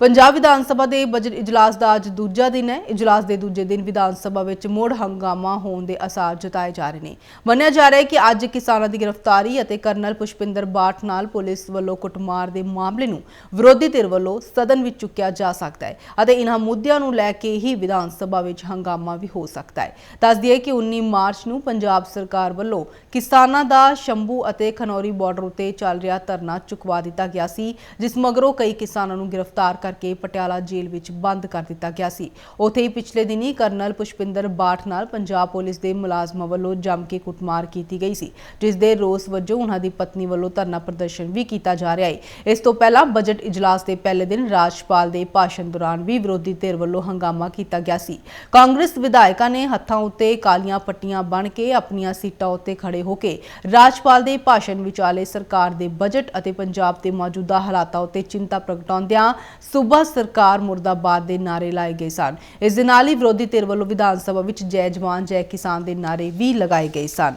ਪੰਜਾਬ ਵਿਧਾਨ ਸਭਾ ਦੇ ਬਜਟ ਇਜਲਾਸ ਦਾ ਅੱਜ ਦੂਜਾ ਦਿਨ ਹੈ। ਇਜਲਾਸ ਦੇ ਦੂਜੇ ਦਿਨ ਵਿਧਾਨ ਸਭਾ ਵਿੱਚ ਮੁੜ ਹੰਗਾਮਾ ਹੋਣ ਦੇ ਅਸਾਰ ਜਤਾਏ ਜਾ ਰਹੇ ਨੇ। ਮੰਨਿਆ ਜਾ ਰਿਹਾ ਹੈ ਕਿ ਅੱਜ ਕਿਸਾਨਾਂ ਦੀ ਗ੍ਰਿਫਤਾਰੀ ਅਤੇ ਕਰਨਲ ਪੁਸ਼ਪਿੰਦਰ ਬਾਠ ਨਾਲ ਪੁਲਿਸ ਵੱਲੋਂ ਕੁੱਟਮਾਰ ਦੇ ਮਾਮਲੇ ਨੂੰ ਵਿਰੋਧੀ ਧਿਰ ਵੱਲੋਂ ਸਦਨ ਵਿੱਚ ਚੁੱਕਿਆ ਜਾ ਸਕਦਾ ਹੈ ਅਤੇ ਇਹਨਾਂ ਮੁੱਦਿਆਂ ਨੂੰ ਲੈ ਕੇ ਹੀ ਵਿਧਾਨ ਸਭਾ ਵਿੱਚ ਹੰਗਾਮਾ ਵੀ ਹੋ ਸਕਦਾ ਹੈ। ਦੱਸ ਦਈਏ ਕਿ 19 ਮਾਰਚ ਨੂੰ ਪੰਜਾਬ ਸਰਕਾਰ ਵੱਲੋਂ ਕਿਸਾਨਾਂ ਦਾ ਸ਼ੰਭੂ ਅਤੇ ਖਨੌਰੀ ਬਾਰਡਰ ਉਤੇ ਚੱਲ ਰਿਹਾ ਧਰਨਾ ਚੁਕਵਾ ਦਿੱਤਾ ਗਿਆ ਸੀ, ਜਿਸ ਮਗਰੋਂ ਕਈ ਕਿਸਾਨਾਂ ਨੂੰ ਗ੍ਰਿਫਤਾਰ ਕਰਕੇ ਪਟਿਆਲਾ ਜੇਲ੍ਹ ਵਿੱਚ ਬੰਦ ਕਰ ਦਿੱਤਾ ਗਿਆ ਸੀ। ਉੱਥੇ ਹੀ ਪਿਛਲੇ ਦਿਨੀ ਕਰਨਲ ਪੁਸ਼ਪਿੰਦਰ ਬਾਠ ਨਾਲ ਪੰਜਾਬ ਪੁਲਿਸ ਦੇ ਮੁਲਾਜ਼ਮਾਂ ਵੱਲੋਂ ਜੰਮ ਕੇ ਕੁੱਟਮਾਰ ਕੀਤੀ ਗਈ ਸੀ, ਜਿਸ ਦੇ ਰੋਸ ਵਜੋਂ ਉਹਨਾਂ ਦੀ ਪਤਨੀ ਵੱਲੋਂ ਧਰਨਾ ਪ੍ਰਦਰਸ਼ਨ ਵੀ ਕੀਤਾ ਜਾ ਰਿਹਾ ਹੈ। ਇਸ ਤੋਂ ਪਹਿਲਾਂ ਬਜਟ ਇਜਲਾਸ ਦੇ ਪਹਿਲੇ ਦਿਨ ਰਾਜਪਾਲ ਦੇ ਭਾਸ਼ਣ ਦੌਰਾਨ ਵੀ ਵਿਰੋਧੀ ਧਿਰ ਵੱਲੋਂ ਹੰਗਾਮਾ ਕੀਤਾ ਗਿਆ ਸੀ। ਕਾਂਗਰਸ ਵਿਧਾਇਕਾਂ ਨੇ ਹੱਥਾਂ ਉੱਤੇ ਕਾਲੀਆਂ ਪੱਟੀਆਂ ਬਣ ਕੇ ਆਪਣੀਆਂ ਸੀਟਾਂ ਉੱਤੇ ਖੜੇ ਹੋ ਕੇ ਰਾਜਪਾਲ ਦੇ ਭਾਸ਼ਣ ਵਿਚਾਲੇ ਸਰਕਾਰ ਦੇ ਬਜਟ ਅਤੇ ਪੰਜਾਬ ਦੇ ਮੌਜੂਦਾ ਹਾਲਾਤਾਂ ਉੱਤੇ ਚਿੰਤਾ ਪ੍ਰਗਟਾਉਂਦਿਆਂ ਸੂਬਾ ਸਰਕਾਰ ਮੁਰਦਾਬਾਦ ਦੇ ਨਾਰੇ ਲਾਏ ਗਏ ਸਨ। ਇਸ ਦੇ ਨਾਲ ਹੀ ਵਿਰੋਧੀ ਧਿਰ ਵੱਲੋਂ ਵਿਧਾਨ ਸਭਾ ਵਿੱਚ ਜੈ ਜਵਾਨ, ਜੈ ਕਿਸਾਨ ਦੇ ਨਾਰੇ ਵੀ ਲਗਾਏ ਗਏ ਸਨ।